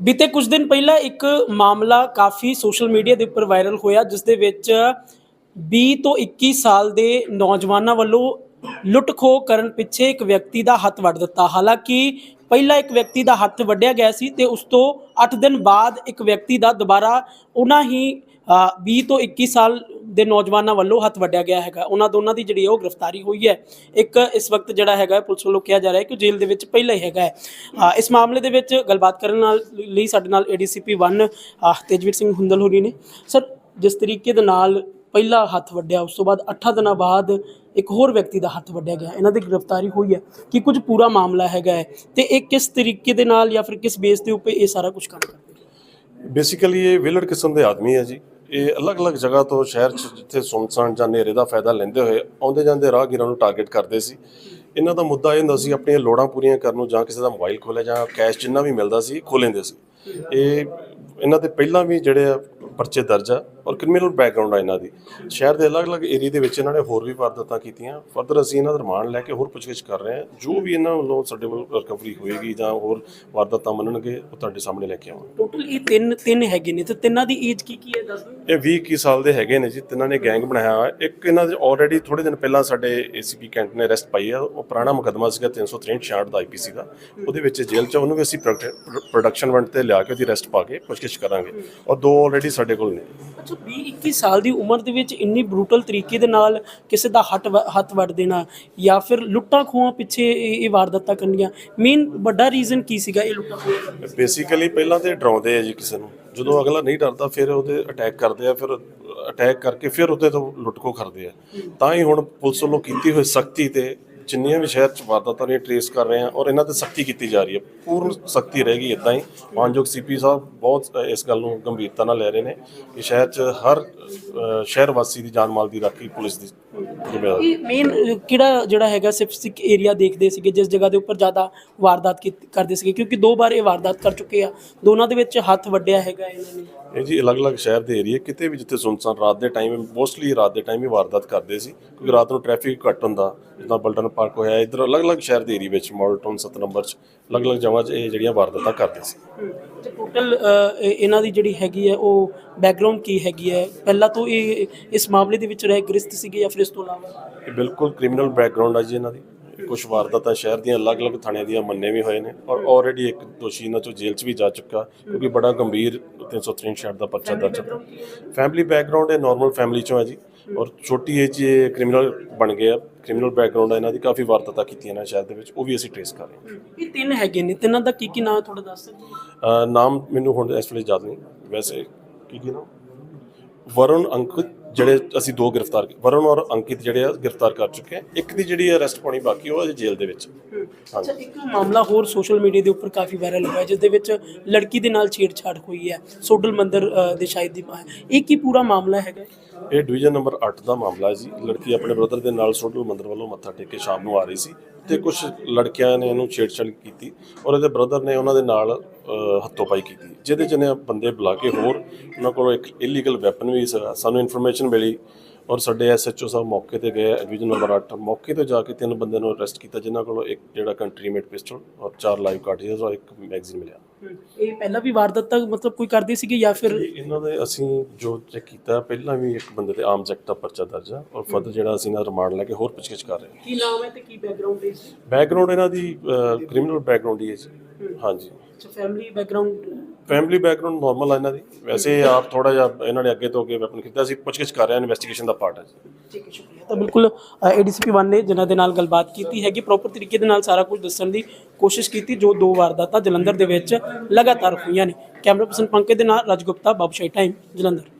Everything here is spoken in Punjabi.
ਬੀਤੇ ਕੁਝ ਦਿਨ ਪਹਿਲਾਂ ਇੱਕ ਮਾਮਲਾ ਕਾਫੀ ਸੋਸ਼ਲ ਮੀਡੀਆ ਦੇ ਉੱਪਰ ਵਾਇਰਲ ਹੋਇਆ, ਜਿਸ ਦੇ ਵਿੱਚ 20 ਤੋਂ 21 ਸਾਲ ਦੇ ਨੌਜਵਾਨਾਂ ਵੱਲੋਂ ਲੁੱਟਖੋ ਕਰਨ ਪਿੱਛੇ ਇੱਕ ਵਿਅਕਤੀ ਦਾ ਹੱਥ ਵੱਢ ਦਿੱਤਾ। ਹਾਲਾਂਕਿ ਪਹਿਲਾਂ ਇੱਕ ਵਿਅਕਤੀ ਦਾ ਹੱਥ ਵੱਢਿਆ ਗਿਆ ਸੀ ਤੇ ਉਸ ਤੋਂ 8 ਦਿਨ ਬਾਅਦ ਇੱਕ ਵਿਅਕਤੀ ਦਾ ਦੁਬਾਰਾ ਉਹਨਾਂ ਹੀ 20 ਤੋਂ 21 ਸਾਲ ਦੇ ਨੌਜਵਾਨਾਂ ਵੱਲੋਂ ਹੱਥ ਵੱਢਿਆ ਗਿਆ ਹੈਗਾ। ਉਹਨਾਂ ਦੋਨਾਂ ਦੀ ਜਿਹੜੀ ਹੈ ਉਹ ਗ੍ਰਿਫਤਾਰੀ ਹੋਈ ਹੈ। ਇੱਕ ਇਸ ਵਕਤ ਜਿਹੜਾ ਹੈਗਾ ਪੁਲਿਸ ਵੱਲੋਂ ਕਿਹਾ ਜਾ ਰਿਹਾ ਹੈ ਕਿ ਉਹ ਜੇਲ੍ਹ ਦੇ ਵਿੱਚ ਪਹਿਲਾਂ ਹੀ ਹੈਗਾ ਹੈ। ਇਸ ਮਾਮਲੇ ਦੇ ਵਿੱਚ ਗੱਲਬਾਤ ਕਰਨ ਨਾਲ ਲਈ ਸਾਡੇ ਨਾਲ ਏਡੀਸੀਪੀ 1 ਅ, ਤੇਜਵੀਰ ਸਿੰਘ ਹੁੰਦਲ ਹੋਰੀ ਨੇ। ਸਰ ਜਿਸ ਤਰੀਕੇ ਦੇ ਨਾਲ ਪਹਿਲਾ ਹੱਥ ਵੱਢਿਆ ਉਸ ਤੋਂ ਬਾਅਦ 8 ਦਿਨਾਂ ਬਾਅਦ ਇੱਕ ਹੋਰ ਵਿਅਕਤੀ ਦਾ ਹੱਥ ਵੱਢਿਆ ਗਿਆ। ਇਹਨਾਂ ਦੀ ਗ੍ਰਿਫਤਾਰੀ ਹੋਈ ਹੈ। ਕਿ ਕੁਝ ਪੂਰਾ ਮਾਮਲਾ ਹੈਗਾ ਹੈ? ਤੇ ਇਹ ਕਿਸ ਤਰੀਕੇ ਦੇ ਨਾਲ ਜਾਂ ਫਿਰ ਕਿਸ ਬੇਸ ਦੇ ਉੱਪਰ ਇਹ ਸਾਰਾ ਕੁਝ ਕੰਮ ਕਰਦੇ ਬੇਸਿਕਲੀ ਇਹ ਵਿਲੜ ਕਿਸਮ ਦੇ ਆਦਮੀ ਹੈ ਜੀ। ਇਹ ਅਲੱਗ-ਅਲੱਗ ਜਗ੍ਹਾ ਤੋਂ ਸ਼ਹਿਰ 'ਚ ਜਿੱਥੇ ਸੁਨਸਾਨ ਜਾਂ ਹਨੇਰੇ ਦਾ ਫਾਇਦਾ ਲੈਂਦੇ ਹੋਏ ਆਉਂਦੇ ਜਾਂਦੇ ਰਾਹਗੀਰਾਂ ਨੂੰ ਟਾਰਗੇਟ ਕਰਦੇ ਸੀ। ਇਹਨਾਂ ਦਾ ਮੁੱਦਾ ਇਹ ਹੁੰਦਾ ਸੀ, ਆਪਣੀਆਂ ਲੋੜਾਂ ਪੂਰੀਆਂ ਕਰਨ ਨੂੰ ਜਾਂ ਕਿਸੇ ਦਾ ਮੋਬਾਈਲ ਖੋਲੇ ਜਾਂ ਕੈਸ਼ ਜਿੰਨਾ ਵੀ ਮਿਲਦਾ ਸੀ, ਖੋਹ ਲੈਂਦੇ ਸੀ। ਇਹ ਇਹਨਾਂ ਦੇ ਪਹਿਲਾਂ ਵੀ ਜਿਹੜੇ ਆ ਪਰਚੇ ਦਰਜ ਆ ਔਰ ਕ੍ਰਿਮੀਨਲ ਬੈਕਗ੍ਰਾਉਂਡ ਆ ਇਹਨਾਂ ਦੀ। ਸ਼ਹਿਰ ਦੇ ਅਲੱਗ-ਅਲੱਗ ਏਰੀਆ ਦੇ ਵਿੱਚ ਇਹਨਾਂ ਨੇ ਹੋਰ ਵੀ ਵਾਰਦਾਤਾਂ ਕੀਤੀਆਂ। ਫਰਦਰ ਅਸੀਂ ਇਹਨਾਂ ਦਾ ਰਿਮਾਂਡ ਲੈ ਕੇ ਹੋਰ ਪੁੱਛਗਿੱਛ ਕਰ ਰਹੇ ਹਾਂ। ਜੋ ਵੀ ਇਹਨਾਂ ਵੱਲੋਂ ਸਾਡੇ ਵੱਲ ਰਿਕਵਰੀ ਹੋਏਗੀ ਜਾਂ ਹੋਰ ਵਾਰਦਾਤਾਂ ਮੰਨਣਗੇ ਉਹ ਤੁਹਾਡੇ ਸਾਹਮਣੇ ਲੈ ਕੇ ਆਵਾਂਗੇ। ਟੋਟਲ ਇਹ ਤਿੰਨ ਤਿੰਨ ਹੈਗੇ ਨੇ। ਤੇ ਤਿੰਨਾਂ ਦੀ ਏਜ ਕੀ ਕੀ ਹੈ? ਦੱਸ ਦਿਓ। ਇਹ 20 21 ਸਾਲ ਦੇ ਹੈਗੇ ਨੇ ਜੀ। ਤਿੰਨਾਂ ਨੇ ਗੈਂਗ ਬਣਾਇਆ ਹੋਇਆ। ਇੱਕ ਇਹਨਾਂ ਦੇ ਆਲਰੇਡੀ ਥੋੜੇ ਦਿਨ ਪਹਿਲਾਂ ਸਾਡੇ ਏਸੀਪੀ ਕੈਂਟ ਨੇ ਅਰੈਸਟ ਪਾਈ ਆ। ਉਹ ਪੁਰਾਣਾ ਮੁਕੱਦਮਾ ਸੀਗਾ 363 66 ਦਾ ਆਈਪੀਸੀ ਦਾ ਉਹਦੇ ਵਿੱਚ ਜੇਲ੍ਹ ਚ ਉਹਨੂੰ ਵੀ ਅਸੀਂ ਪ੍ਰੋਡਕਸ਼ਨ ਵੰਡ ਤੇ ਲਿਆ ਕੇ ਉਹਦੀ ਅਰੈਸਟ ਪਾ ਕੇ ਪੁੱਛਗਿੱਛ ਕਰਾਂਗੇ। ਔਰ ਦੋ ਆਲਰੇਡੀ ਸਾਡੇ ਕੋਲ ਨੇ। ਅੱਛਾ 20 21 ਸਾਲ ਦੀ ਉਮਰ ਦੇ ਵਿੱਚ ਇੰਨੀ ਬਰੂਟਲ ਤਰੀਕੇ ਦੇ ਨਾਲ ਕਿਸੇ ਦਾ ਹੱਥ ਹੱਥ ਵੱਢ ਦੇਣਾ ਜਾਂ ਫਿਰ ਲੁੱਟਾਂ ਖੋਹਾਂ ਪਿੱਛੇ ਇਹ ਇਹ ਵਾਰਦਾਤਾਂ ਕਰਨੀਆਂ ਮੇਨ ਵੱਡਾ ਰੀਜ਼ਨ ਕੀ ਸੀਗਾ ਇਹ ਲੁੱਟਾਂ ਖੋਹਾਂ? ਬੇਸਿਕਲੀ ਪਹਿਲਾਂ ਤੇ ਡਰਾਉਂਦੇ ਆ ਜੀ ਕਿਸੇ ਨੂੰ। ਜਦੋਂ ਅਗਲਾ ਨਹੀਂ ਡਰਦਾ ਫਿਰ ਉਹਦੇ ਅਟੈਕ ਕਰਦੇ ਆ ਫਿਰ ਅਟੈਕ ਕਰਕੇ ਫਿਰ ਉਹਦੇ ਤੋਂ ਲੁੱਟਖੋ ਕਰਦੇ ਆ। ਤਾਂ ਹੀ ਹੁਣ ਪੁਲਿਸ ਵੱਲੋਂ ਕੀਤੀ ਹੋਈ ਸਖਤੀ ਤੇ ਜਿੰਨੀਆਂ ਵੀ ਸ਼ਹਿਰ ਚ ਵਾਰਦਾਤਾਂ ਨੇ ਟ੍ਰੇਸ ਕਰ ਰਹੇ ਆ ਔਰ ਇਹਨਾਂ ਤੇ ਸਖਤੀ ਕੀਤੀ ਜਾ ਰਹੀ ਹੈ। ਪੂਰਨ ਸਖਤੀ ਰਹੇਗੀ ਇਦਾਂ ਹੀ। ਮਾਨਯੋਗ ਸੀਪੀ ਸਾਹਿਬ ਬਹੁਤ ਇਸ ਗੱਲ ਨੂੰ ਗੰਭੀਰਤਾ ਨਾਲ ਲੈ ਰਹੇ ਨੇ ਕਿ ਸ਼ਹਿਰ ਚ ਹਰ ਸ਼ਹਿਰ ਵਾਸੀ ਦੀ ਜਾਨ ਮਾਲ ਦੀ ਰਾਖੀ ਪੁਲਿਸ ਦੀ ਜ਼ਿੰਮੇਵਾਰੀ ਮੇਨ ਕਿਹੜਾ, ਜਿਹੜਾ ਹੈਗਾ ਸਿਫਸਿਕ ਏਰੀਆ ਦੇਖਦੇ ਸੀਗੇ, ਜਿਸ ਜਗ੍ਹਾ ਦੇ ਉੱਪਰ ਜ਼ਿਆਦਾ ਵਾਰਦਾਤ ਕੀਤ- ਕਰਦੇ ਸੀਗੇ, ਕਿਉਂਕਿ ਦੋ ਵਾਰ ਇਹ ਵਾਰਦਾਤ ਕਰ ਚੁੱਕੇ ਆ। ਦੋਨਾਂ ਦੇ ਵਿੱਚ ਹੱਥ ਵੱਡਿਆ ਹੈਗਾ ਇਹਨਾਂ ਨੇ। ਇਹ ਜੀ ਅਲੱਗ-ਅਲੱਗ ਸ਼ਹਿਰ ਦੇ ਏਰੀਏ ਕਿਤੇ ਵੀ ਜਿੱਥੇ ਸੁਨਸਾਨ ਰਾਤ ਦੇ ਟਾਈਮ ਮੋਸਟਲੀ ਰਾਤ ਦੇ ਟਾਈਮ ਹੀ ਵਾਰਦਾਤ ਕਰਦੇ ਸੀ ਕਿਉਂਕਿ ਰਾਤ ਨੂੰ ਟ੍ਰੈਫਿਕ ਘੱਟ ਹੁੰਦਾ ਜਿੱਦਾਂ ਬਲਟਨ ਪਾਰਕ ਹੋਇਆ ਇਧਰ ਅਲੱਗ-ਅਲੱਗ ਸ਼ਹਿਰ ਦੇ ਏਰੀਏ ਵਿੱਚ ਮਾਡਲ ਟਾਊਨ 7 ਨੰਬਰ 'ਚ ਅਲੱਗ-ਅਲੱਗ ਜਗ੍ਹਾ 'ਚ ਇਹ ਜਿਹੜੀਆਂ ਵਾਰਦਾਤਾਂ ਕਰਦੇ ਸੀ। ਤੇ ਟੋਟਲ ਇਹਨਾਂ ਦੀ ਜਿਹੜੀ ਹੈਗੀ ਹੈ ਉਹ ਬੈਕਗ੍ਰਾਉਂਡ ਕੀ ਹੈਗੀ ਹੈ? ਪਹਿਲਾਂ ਤੋਂ ਇਹ ਇਸ ਮਾਮਲੇ ਦੇ ਵਿੱਚ ਰਹਿ ਗ੍ਰਸਤ ਸੀਗੇ ਜਾਂ ਫਿਰ ਇਸ ਤੋਂ ਇਲਾਵਾ? ਇਹ ਬਿਲਕੁਲ ਕ੍ਰਿਮੀਨਲ ਬੈਕਗ੍ਰਾਉਂਡ ਆ ਜੀ ਇਹਨਾਂ ਦੀ। ਕੁਝ ਵਾਰਦਾਤਾਂ ਸ਼ਹਿਰ ਦੀਆਂ ਅਲੱਗ-ਅਲੱਗ ਥਾਣਿਆਂ ਦੀਆਂ ਮੰਨੇ ਵੀ ਹੋਏ ਨੇ ਔਰ ਆਲਰੇਡੀ ਇੱਕ ਦੋਸ਼ੀ ਇਹਨਾਂ ਚੋਂ ਜੇਲ੍ਹ 'ਚ ਵੀ ਜਾ ਚੁੱਕਾ ਕਿਉਂਕਿ ਬੜਾ ਗੰਭੀਰ 363 ਸ਼ਹਿਰ ਦਾ ਪਰਚਾ ਦਰਜ ਹੈ। ਫੈਮਿਲੀ ਬੈਕਗ੍ਰਾਉਂਡ ਇਹ ਨਾਰਮਲ ਫੈਮਿਲੀ ਚੋਂ ਹੈ ਜੀ ਔਰ ਛੋਟੀ ਏਜ ਇਹ ਕ੍ਰਿਮੀਨਲ ਬਣ ਗਏ ਆ ਕ੍ਰਿਮੀਨਲ ਬੈਕਗ੍ਰਾਉਂਡ ਹੈ ਇਹਨਾਂ ਦੀ ਕਾਫੀ ਵਾਰਦਾਤਾਂ ਕੀਤੀਆਂ ਨੇ ਸ਼ਹਿਰ ਦੇ ਵਿੱਚ ਉਹ ਵੀ ਅਸੀਂ ਟ੍ਰੇਸ ਕਰ ਰਹੇ ਹਾਂ। ਇਹ ਤਿੰਨ ਹੈਗੇ ਨੇ ਤਿੰਨਾਂ ਦਾ ਕੀ ਕੀ ਨਾਮ ਹੈ ਥੋੜਾ ਦੱਸ ਸਕਦੇ ਹੋ? ਨਾਮ ਮੈਨੂੰ ਹੁਣ ਇਸ ਵੇਲੇ ਯਾਦ ਨਹੀਂ। ਵੈਸੇ ਕੀ ਕੀ ਨਾਮ ਵਰੁਣ ਅੰਕਿਤ ਜਿਹੜੇ ਅਸੀਂ ਦੋ ਗ੍ਰਿਫਤਾਰ ਵਰੁਣ ਔਰ ਅੰਕਿਤ ਜਿਹੜੇ ਆ ਗ੍ਰਿਫਤਾਰ ਕਰ ਚੁੱਕੇ ਆ। ਇੱਕ ਦੀ ਜਿਹੜੀ ਅਰੈਸਟ ਪਾਉਣੀ ਬਾਕੀ ਉਹ ਅਜੇ ਜੇਲ੍ਹ ਦੇ ਵਿੱਚ। ਅੱਛਾ ਇੱਕ ਮਾਮਲਾ ਹੋਰ ਸੋਸ਼ਲ ਮੀਡੀਆ ਦੇ ਉੱਪਰ ਕਾਫੀ ਵਾਇਰਲ ਹੋਇਆ ਜਿਸ ਦੇ ਵਿੱਚ ਲੜਕੀ ਦੇ ਨਾਲ ਛੇੜਛਾੜ ਹੋਈ ਹੈ ਸੋਡਲ ਮੰਦਰ ਦੇ ਸ਼ਾਇਦ ਦੀ ਇਹ ਕੀ ਪੂਰਾ ਮਾਮਲਾ ਹੈਗਾ? ਇਹ ਡਿਵੀਜ਼ਨ ਨੰਬਰ 8 ਦਾ ਮਾਮਲਾ ਹੈ ਜੀ। ਲੜਕੀ ਆਪਣੇ ਬ੍ਰਦਰ ਦੇ ਨਾਲ ਸੋਡਲ ਮੰਦਰ ਵੱਲੋਂ ਮੱਥਾ ਟੇਕ ਕੇ ਸ਼ਾਮ ਨੂੰ ਆ ਰਹੀ ਸੀ ਤੇ ਕੁਝ ਲੜਕਿਆਂ ਨੇ ਇਹਨੂੰ ਛੇੜਛਾੜ ਕੀਤੀ ਔਰ ਇਹਦੇ ਬ੍ਰਦਰ ਨੇ ਉਹਨਾਂ ਦੇ ਨਾਲ ਅਹ, ਹੱਥੋਂ-ਪਾਈ ਕੀਤੀ। ਜਿਹਦੇ ਚ ਨੇ ਬੰਦੇ ਬੁਲਾ ਕੇ ਹੋਰ ਉਹਨਾਂ ਕੋਲੋਂ ਇੱਕ ਇਲੀਗਲ ਵੈਪਨ ਵੀ ਸੀਗਾ ਸਾਨੂੰ ਇਨਫੋਰਮੇਸ਼ਨ ਮਿਲੀ ਔਰ ਸਾਡੇ ਐਸਐਚਓ ਸਾਹਿਬ ਮੌਕੇ ਤੇ ਗਏ ਡਿਵੀਜ਼ਨ ਨੰਬਰ 8 ਮੌਕੇ ਤੇ ਜਾ ਕੇ ਤਿੰਨ ਬੰਦਿਆਂ ਨੂੰ ਅਰੈਸਟ ਕੀਤਾ ਜਿਨ੍ਹਾਂ ਕੋਲੋਂ ਇੱਕ ਜਿਹੜਾ ਕੰਟਰੀ ਮੇਡ ਪਿਸਟਲ ਔਰ ਚਾਰ ਲਾਈਵ ਕਾਰਟ੍ਰਿਜਸ ਔਰ ਇੱਕ ਮੈਗਜ਼ੀਨ ਮਿਲਿਆ। ਇਹ ਪਹਿਲਾਂ ਵੀ ਵਾਰਦਾਤ ਤੱਕ ਮਤਲਬ ਕੋਈ ਕਰਦੀ ਸੀਗੀ ਜਾਂ ਫਿਰ ਇਹ ਇਹਨਾਂ ਦੇ ਅਸੀਂ ਜੋ ਚੈੱਕ ਕੀਤਾ ਪਹਿਲਾਂ ਵੀ ਇੱਕ ਬੰਦੇ ਤੇ ਆਰਮਸ ਐਕਟ ਦਾ ਪਰਚਾ ਦਰਜ ਆ ਔਰ ਫਰਦਰ ਜਿਹੜਾ ਅਸੀਂ ਨਾ ਰਿਮਾਂਡ ਲੈ ਕੇ ਹੋਰ ਪੁੱਛਗਿੱਛ ਕਰ ਰਹੇ ਹਾਂ। ਕੀ ਨਾਮ ਹੈ ਤੇ ਕੀ ਬੈਕਗ੍ਰਾਉਂਡ ਹੈ ਬੈਕਗ੍ਰਾਉਂਡ ਇਹਨਾਂ ਦੀ ਕ੍ਰਿਮੀਨਲ ਬੈਕਗ੍ਰਾਉਂਡ ਹੀ ਹੈ ਜੀ। ਹਾਂਜੀ। ਅੱਛਾ family background family background normal ਆ ਇਹਨਾਂ ਦੀ। ਵੈਸੇ ਆਪ ਥੋੜਾ ਜਿਹਾ ਇਹਨਾਂ ਨੇ ਅੱਗੇ ਤੋਂ ਅੱਗੇ ਵੈਪਨ ਕੀਤਾ ਸੀ ਪੁੱਛਗਿੱਛ ਕਰ ਰਹੇ ਹਾਂ ਇਨਵੈਸਟੀਗੇਸ਼ਨ ਦਾ ਪਾਰਟ ਹੈ ਜੀ। ਠੀਕ ਹੈ ਸ਼ੁਕਰੀਆ। ਤਾਂ ਬਿਲਕੁਲ ਏਡੀਸੀਪੀ 1 ਨੇ ਜਿਨ੍ਹਾਂ ਦੇ ਨਾਲ ਗੱਲਬਾਤ ਕੀਤੀ ਹੈਗੀ ਪ੍ਰੋਪਰ ਤਰੀਕੇ ਦੇ ਨਾਲ ਸਾਰਾ ਕੁਝ ਦੱਸਣ ਦੀ ਕੋਸ਼ਿਸ਼ ਕੀਤੀ ਜੋ ਦੋ ਵਾਰਦਾਤਾਂ ਜਲੰਧਰ ਦੇ ਵਿੱਚ ਲਗਾਤਾਰ ਹੋਈਆਂ ਨੇ। ਕੈਮਰਾ ਪਰਸਨ ਪੰਕਜ ਦੇ ਨਾਲ ਰਾਜ ਗੁਪਤਾ ਬਾਬੂਸ਼ਾਹੀ ਟਾਈਮ ਜਲੰਧਰ।